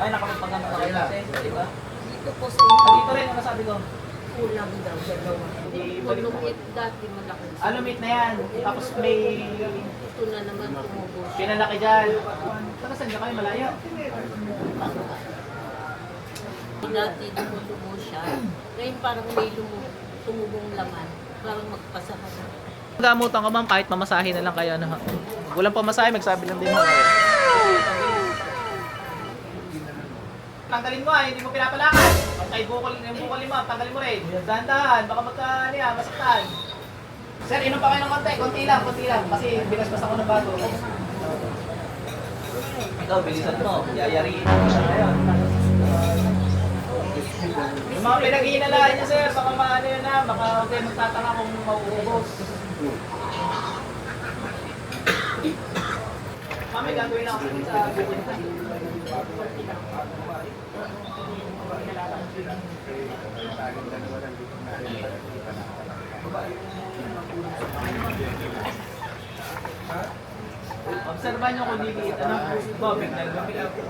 Ay, nakapagpagano na kayo dati, di ba? Dito po sa Ah, inyo, Dito rin, ano sabi ko? kulang daw, dalawa. Hindi, balik mo. Kulumit dati malaki. Alumit na yan. Tapos may Ito na naman tumubo pinalaki dyan. Taga saan kayo? Malayo? Dati tumutubo siya. Ngayon parang may lumu- tumubong laman. Parang magpasaka siya. Gamutan ko ma'am kahit mamasahe na lang kayo. Ano, ha? Walang pamasahe, magsabi lang din mo. Tanggalin mo ah, hindi mo pinapalakan. Pag kay bukol, yung bukol mo, tanggalin mo rin. Dahan-dahan, baka magka, ano yan, masaktan. Sir, inom pa kayo ng konti, konti lang, konti lang. Kasi binasbas ako ng bago. Ikaw, bilisan mo. Yayariin mo siya ngayon. Yung mga pinag-iinalaan niya, sir, baka maano yun na, baka huwag kayo magtataka kung mauubos. Mami, gagawin ako sa Obserban nyo kung liliit. Ano? Bobig, nalabig.